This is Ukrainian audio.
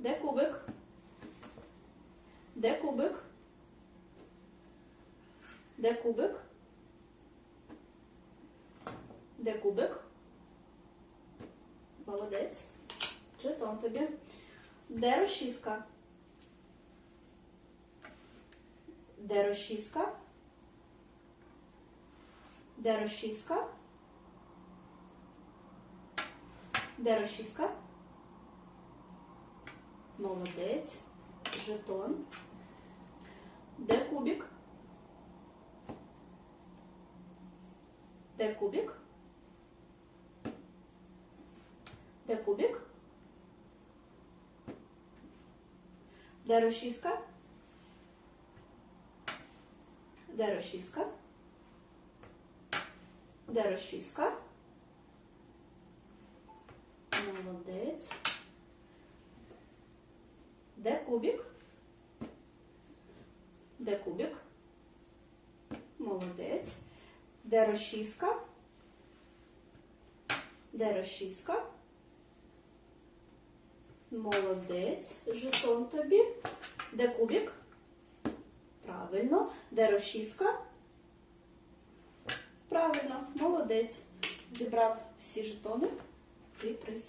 Де кубик? Де кубик? Де кубик? Де кубик? Молодець. Жетон тобі. Де розчіска? Де розчіска? Де розчіска? Де розчіска? Молодець. Жетон. Де кубик? Де кубик? Де кубик? Де розчіска? Де розчіска? Де розчіска? Молодець. Де кубик? Де кубик? Молодець. Де розчіска? Де розчіска? Молодець. Жетон тобі. Де кубик? Правильно. Де розчіска? Правильно. Молодець. Зібрав всі жетони. Твій приз.